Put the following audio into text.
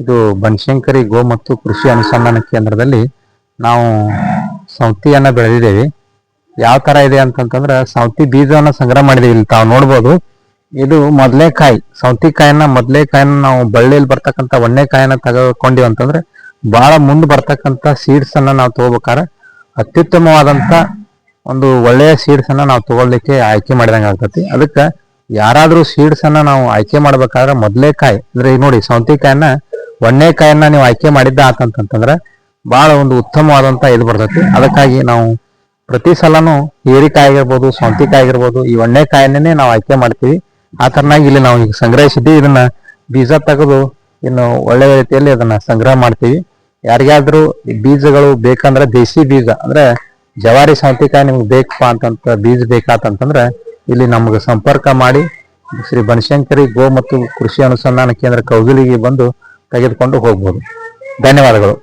ಇದು ಬನಶಂಕರಿ ಗೋ ಮತ್ತು ಕೃಷಿ ಅನುಸಂಧಾನ ಕೇಂದ್ರದಲ್ಲಿ ನಾವು ಸೌತಿಯನ್ನ ಬೆಳೆದಿದ್ದೇವೆ. ಯಾವ ತರ ಇದೆ ಅಂತಂತಂದ್ರೆ ಸೌತಿ ಬೀಜವನ್ನ ಸಂಗ್ರಹ ಮಾಡಿದೀವಿ ಇಲ್ಲಿ ತಾವು ನೋಡ್ಬೋದು. ಇದು ಮೊದಲೇಕಾಯಿ. ಸೌತಿಕಾಯಿನ ಸೌತಿಕಾಯನ್ನ ಮೊದಲೇ ಕಾಯನ್ನ ನಾವು ಬಳ್ಳಿಯಲ್ಲಿ ಬರ್ತಕ್ಕಂಥ ಒಣ್ಣೆ ಕಾಯನ್ನ ತಗೊಂಡಿವಿ ಅಂತಂದ್ರೆ ಬಹಳ ಮುಂದೆ ಬರ್ತಕ್ಕಂಥ ಸೀಡ್ಸ್ ಅನ್ನ ನಾವು ತಗೋಬೇಕಾದ್ರೆ ಅತ್ಯುತ್ತಮವಾದಂತ ಒಂದು ಒಳ್ಳೆಯ ಸೀಡ್ಸ್ ಅನ್ನ ನಾವು ತಗೊಳ್ಲಿಕ್ಕೆ ಆಯ್ಕೆ ಮಾಡಿದಂಗೆ ಆಗ್ತತಿ ಅದಕ್ಕೆ ಯಾರಾದ್ರೂ ಸೀಡ್ಸ್ ಅನ್ನ ನಾವು ಆಯ್ಕೆ ಮಾಡ್ಬೇಕಾದ್ರೆ ಮೊದಲೇ ಕಾಯಿ, ಅಂದ್ರೆ ಈಗ ನೋಡಿ ಸೌಂತಿಕಾಯನ್ನ ಒಣ್ಣೆ ಕಾಯನ್ನ ನೀವು ಆಯ್ಕೆ ಮಾಡಿದ್ದ ಆತಂತಂದ್ರೆ ಬಹಳ ಒಂದು ಉತ್ತಮವಾದಂತ ಇದು ಬರ್ತೈತಿ. ಅದಕ್ಕಾಗಿ ನಾವು ಪ್ರತಿ ಸಲನು ಹೀರಿಕಾಯಿ ಆಗಿರ್ಬೋದು ಸೌಂತಿಕಾಯಿ ಆಗಿರ್ಬೋದು ಈ ಒಣ್ಣೆ ಕಾಯನ್ನೇ ನಾವು ಆಯ್ಕೆ ಮಾಡ್ತೀವಿ. ಆ ತರನಾಗಿ ಇಲ್ಲಿ ನಾವು ಈಗ ಸಂಗ್ರಹಿಸಿದ್ದೀವಿ ಇದನ್ನ ಬೀಜ ತೆಗೆದು ಇನ್ನು ಒಳ್ಳೆ ರೀತಿಯಲ್ಲಿ ಅದನ್ನ ಸಂಗ್ರಹ ಮಾಡ್ತೀವಿ. ಯಾರಿಗಾದ್ರೂ ಬೀಜಗಳು ಬೇಕಂದ್ರೆ ದೇಸಿ ಬೀಜ, ಅಂದ್ರೆ ಜವಾರಿ ಸೌಂತಿಕಾಯಿ ನಿಮ್ಗೆ ಬೇಕಪ್ಪ ಅಂತಂತ ಬೀಜ ಬೇಕಾತಂತಂದ್ರೆ ಇಲ್ಲಿ ನಮಗೆ ಸಂಪರ್ಕ ಮಾಡಿ ಶ್ರೀ ಬನಶಂಕರಿ ಗೋ ಮತ್ತು ಕೃಷಿ ಅನುಸಂಧಾನ ಕೇಂದ್ರ ಕೌಗಿಲಿಗೆ ಬಂದು ತೆಗೆದುಕೊಂಡು ಹೋಗ್ಬೋದು. ಧನ್ಯವಾದಗಳು.